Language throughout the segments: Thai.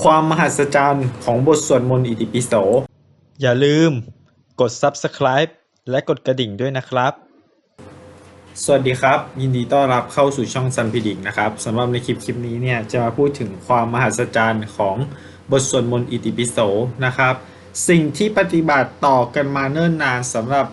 ความมหัศจรรย์ของบทสวดมนต์อิติปิโส อย่าลืมกด Subscribe และกดกระดิ่งด้วยนะครับ สวัสดีครับ ยินดีต้อนรับเข้าสู่ช่องซันพิดิกนะครับสำหรับในคลิปคลิปนี้เนี่ยจะมาพูดถึงความมหัศจรรย์ของบทสวดมนต์อิติปิโสนะครับ สิ่งที่ปฏิบัติต่อกันมาเนิ่นนานสำหรับ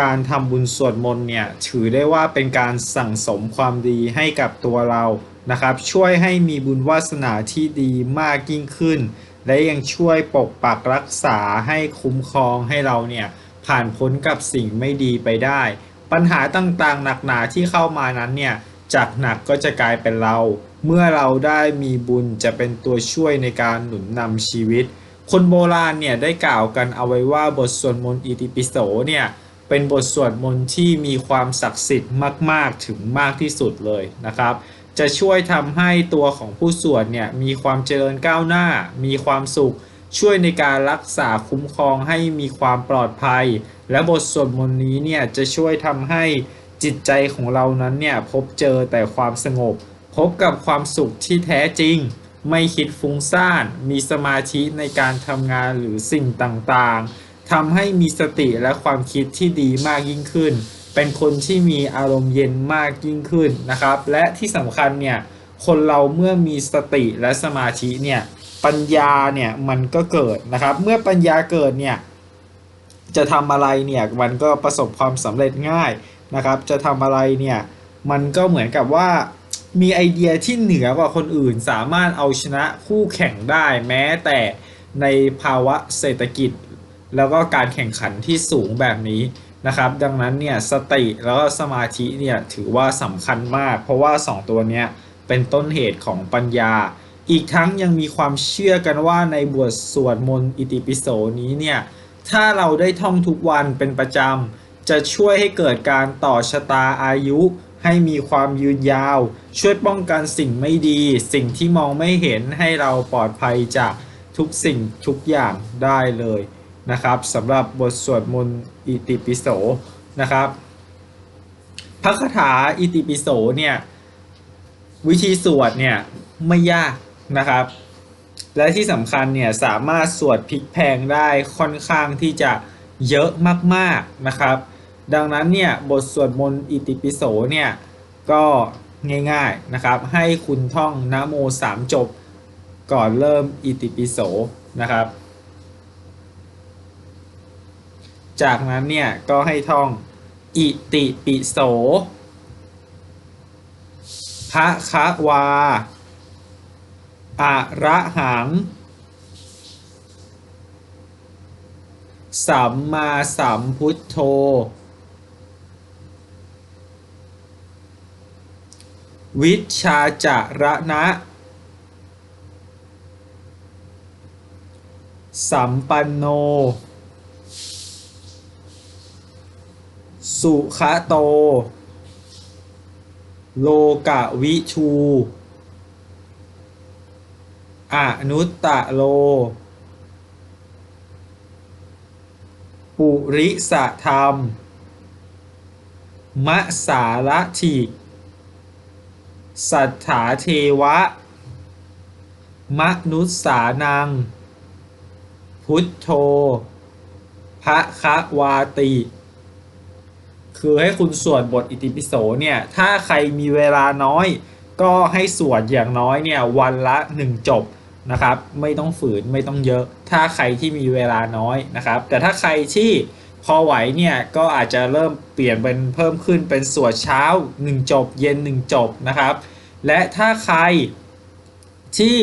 การทำบุญสวดมนต์เนี่ยถือได้ว่าเป็นการสั่งสมความดีให้กับตัวเรา นะครับช่วยให้มีบุญวาสนาที่ดีมากยิ่งขึ้น และยังช่วยปกปักรักษาให้คุ้มครองให้เราเนี่ยผ่านพ้นกับสิ่งไม่ดีไปได้ ปัญหาต่างๆ หนักหนาที่เข้ามานั้นเนี่ยจากหนักก็จะกลายเป็นเรา เมื่อเราได้มีบุญจะเป็นตัวช่วยในการหนุนนำชีวิต คนโบราณเนี่ยได้กล่าวกันเอาไว้ว่าบทสวดมนต์อิติปิโสเนี่ยเป็นบทสวดมนต์ที่มีความศักดิ์สิทธิ์มาก ๆ ถึงมากที่สุดเลยนะครับ จะช่วยทำให้ตัวของผู้สวดเนี่ยมีความเจริญก้าวหน้า มีความสุข ช่วยในการรักษาคุ้มครองให้มีความปลอดภัย และบทสวดมนต์นี้เนี่ยจะช่วยทำให้จิตใจของเรานั้นเนี่ยพบเจอแต่ความสงบ พบกับความสุขที่แท้จริง ไม่คิดฟุ้งซ่าน มีสมาธิในการทำงานหรือสิ่งต่างๆ ทำให้มีสติและความคิดที่ดีมากยิ่งขึ้น เป็นคนที่มีอารมณ์เย็นมากยิ่งขึ้นนะครับ และที่สำคัญเนี่ยคนเราเมื่อมีสติและสมาธิเนี่ยปัญญาเนี่ยมันก็เกิดนะครับ เมื่อปัญญาเกิดเนี่ยจะทำอะไรเนี่ยมันก็ประสบความสำเร็จง่ายนะครับ จะทำอะไรเนี่ยมันก็เหมือนกับว่ามีไอเดียที่เหนือกว่าคนอื่น สามารถเอาชนะคู่แข่งได้แม้แต่ในภาวะเศรษฐกิจ แล้วก็การแข่งขันที่สูงแบบนี้นะครับ ดังนั้นเนี่ยสติแล้วก็สมาธิเนี่ยถือว่าสำคัญมาก เพราะว่า 2 ตัวเนี้ยเป็นต้นเหตุของปัญญา อีกทั้งยังมีความเชื่อกันว่าในบทสวดมนต์อิติปิโสนี้เนี่ยถ้าเราได้ท่องทุกวันเป็นประจำ จะช่วยให้เกิดการต่อชะตาอายุ ให้มีความยืนยาว ช่วยป้องกันสิ่งไม่ดี สิ่งที่มองไม่เห็นให้เราปลอดภัยจากทุกสิ่งทุกอย่างได้เลย นะครับสำหรับบทสวดมนต์อิติปิโสนะครับพระคาถาอิติปิโสเนี่ยวิธีสวดเนี่ยไม่ยากนะครับ และที่สำคัญเนี่ยสามารถสวดพลิกแพงได้ค่อนข้างที่จะเยอะมากๆนะครับ ดังนั้นเนี่ยบทสวดมนต์อิติปิโสเนี่ยก็ง่ายๆนะครับ ให้คุณท่องนะโมสามจบก่อนเริ่มอิติปิโสนะครับ จากนั้นเนี่ยก็ให้ท่องอิติปิโสพระคะวาอะระหัง สัมมาสัมพุทโธ วิชชาจาระนะ สัมปันโน สุขะโต โลกะวิชูอนุตตะโล ปุริสธรรม มะสาระถิสัทธาเทวะ มนุษสานัง พุทโธพระคะวาติ คือให้คุณสวดบทอิติปิโสเนี่ยถ้าใครมีเวลาน้อย ก็ให้สวดอย่างน้อยเนี่ยวันละ 1 จบนะครับ ไม่ต้องฝืนไม่ต้องเยอะ ถ้าใครที่มีเวลาน้อยนะครับ แต่ถ้าใครที่พอไหวเนี่ยก็อาจจะเริ่มเปลี่ยนเป็นเพิ่มขึ้นเป็นสวดเช้า 1 จบ เย็น 1 จบนะครับ และถ้าใครที่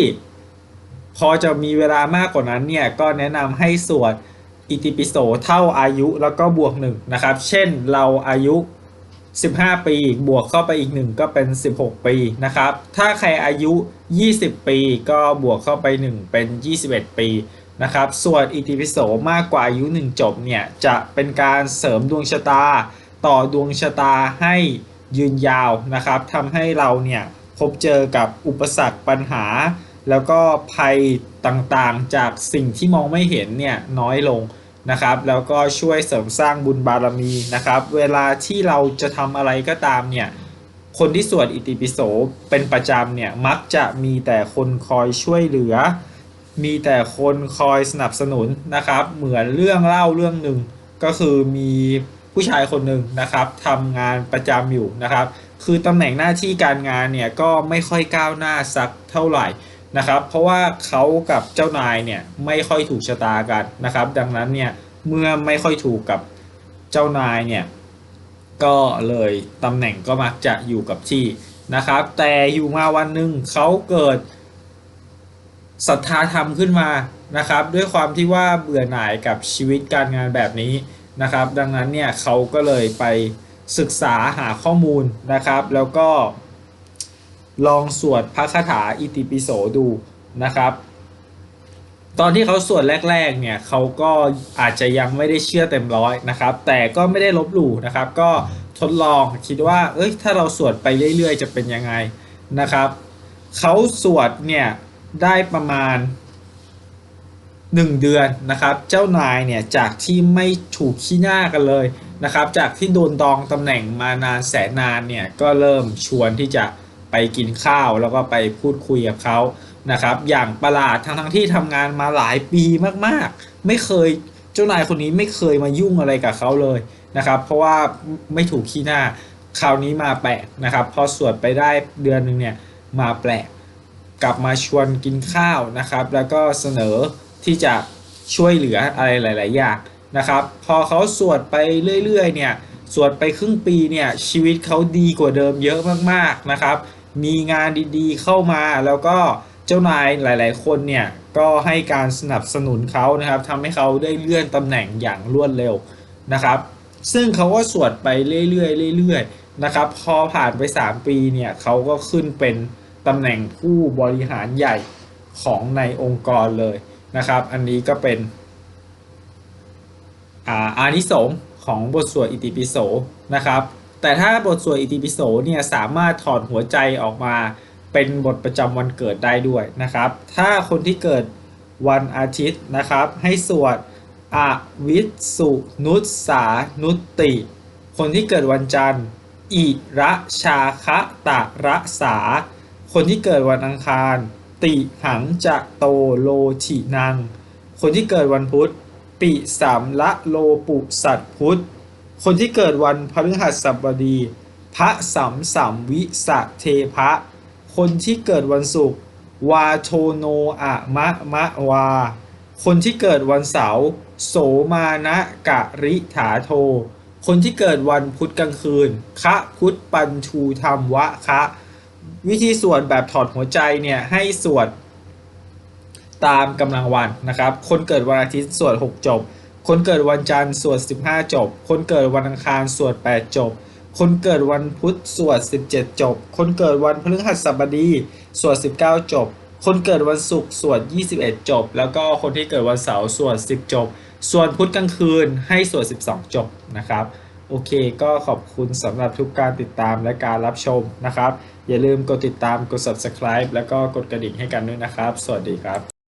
พอจะมีเวลามากกว่านั้นเนี่ยก็แนะนำให้สวด อิติปิโสเท่าอายุแล้วก็บวกหนึ่งนะครับ เช่นเราอายุ 15 ปีบวกเข้าไปอีกหนึ่งก็เป็น 16 ปีนะครับ ถ้าใครอายุ 20 ปีก็บวกเข้าไป 1 เป็น 21 ปีนะครับ ส่วนอิติปิโสมากกว่าอายุ 1 จบเนี่ย จะเป็นการเสริมดวงชะตา ต่อดวงชะตาให้ยืนยาวนะครับทำให้เราเนี่ยพบเจอกับอุปสรรคปัญหา แล้วก็ภัยต่างๆจากสิ่งที่มองไม่เห็นเนี่ยน้อยลง นะครับ แล้วก็ช่วยเสริมสร้างบุญบารมีนะครับ เวลาที่เราจะทำอะไรก็ตามเนี่ยคนที่สวดอิติปิโสเป็นประจำเนี่ยมักจะมีแต่คนคอยช่วยเหลือ มีแต่คนคอยสนับสนุนนะครับ เหมือนเรื่องเล่าเรื่องหนึ่งก็คือมีผู้ชายคนหนึ่งนะครับทำงานประจำอยู่นะครับ คือตำแหน่งหน้าที่การงานเนี่ยก็ไม่ค่อยก้าวหน้าสักเท่าไหร่ นะครับ เพราะว่าเขากับเจ้านายเนี่ยไม่ค่อยถูกชะตากันนะครับ ดังนั้นเนี่ยเมื่อไม่ค่อยถูกกับเจ้านายเนี่ยก็เลยตำแหน่งก็มักจะอยู่กับที่นะครับ แต่อยู่มาวันหนึ่งเขาเกิดศรัทธาธรรมขึ้นมานะครับ ด้วยความที่ว่าเบื่อหน่ายกับชีวิตการงานแบบนี้นะครับ ดังนั้นเนี่ยเขาก็เลยไปศึกษาหาข้อมูลนะครับ แล้วก็ ลองสวดพระคาถาอิติปิโสดูนะครับ ตอนที่เขาสวดแรกๆเนี่ยเขาก็อาจจะยังไม่ได้เชื่อเต็มร้อยนะครับ แต่ก็ไม่ได้ลบหลู่นะครับ ก็ทดลองคิดว่า เอ้ย ถ้าเราสวดไปเรื่อยๆ จะเป็นยังไงนะครับ เขาสวดเนี่ยได้ประมาณ 1 เดือนนะครับ เจ้านายเนี่ยจากที่ไม่ถูกขี้หน้ากันเลยนะครับ จากที่โดนดองตำแหน่งมานานแสนนานเนี่ยก็เริ่มชวนที่จะ ไปกินข้าวแล้วก็ไปพูดคุยกับเขานะครับ อย่างประหลาดทั้งทั้งที่ทำงานมาหลายปีมากๆ ไม่เคยเจ้านายคนนี้ไม่เคยมายุ่งอะไรกับเขาเลยนะครับ เพราะว่าไม่ถูกขี้หน้าคราวนี้มาแปลกนะครับ พอสวดไปได้เดือนหนึ่งเนี่ยมาแปลกกลับมาชวนกินข้าวนะครับ แล้วก็เสนอที่จะช่วยเหลืออะไรหลาย ๆ อย่างนะครับ พอเขาสวดไปเรื่อย ๆ เนี่ยสวดไปครึ่งปีเนี่ยชีวิตเขาดีกว่าเดิมเยอะมาก ๆ นะครับ มีงานดีๆเข้ามาแล้วก็เจ้านายหลาย ๆ คนเนี่ยก็ให้การสนับสนุนเขานะครับทำให้เขาได้เลื่อนตำแหน่งอย่างรวดเร็วนะครับ ซึ่งเขาก็สวดไปเรื่อยๆเรื่อยๆนะครับ พอผ่านไป 3 ปีเนี่ยเขาก็ขึ้นเป็นตำแหน่งผู้บริหารใหญ่ของในองค์กรเลยนะครับ อันนี้ก็เป็นอาอานิสงของบทสวดอิติปิโสนะครับ แต่ถ้าบทสวดอิติปิโสเนี่ยสามารถถอดหัวใจออกมาเป็นบทประจำวันเกิดได้ด้วยนะครับ ถ้าคนที่เกิดวันอาทิตย์นะครับ ให้สวดอวิสุนุสสานุตติคนที่เกิดวันจันทร์อิระชาคะตะระสา คนที่เกิดวันอังคาร ติหังจะโตโลชินัง คนที่เกิดวันพุธ ปิสามละโลปุสัตพุธ คนที่เกิดวันพฤหัสบดี พระสัมสัมวิสะเทพะ คนที่เกิดวันศุกร์วาโทโนอะมะมะวา คนที่เกิดวันเสาร์โสมานะกะริถาโท คนที่เกิดวันพุธกลางคืน คะพุทธปัญชูธรรมวะคะ วิธีสวดแบบถอดหัวใจเนี่ยให้สวดตามกำลังวันนะครับ คนเกิดวันอาทิตย์สวด 6 จบ คนเกิดวันจันทร์สวด 15 จบ คนเกิดวันอังคารสวด 8 จบ คนเกิดวันพุธสวด 17 จบ คนเกิดวันพฤหัสบดีสวด 19 จบ คนเกิดวันศุกร์สวด 21 จบ แล้วก็คนที่เกิดวันเสาร์สวด 10 จบ ส่วนพุธกลางคืนให้สวด 12 จบนะครับ โอเค ก็ขอบคุณสำหรับทุกการติดตามและการรับชมนะครับ อย่าลืมกดติดตาม กด subscribe แล้วก็กดกระดิ่งให้กันด้วยนะครับ สวัสดีครับ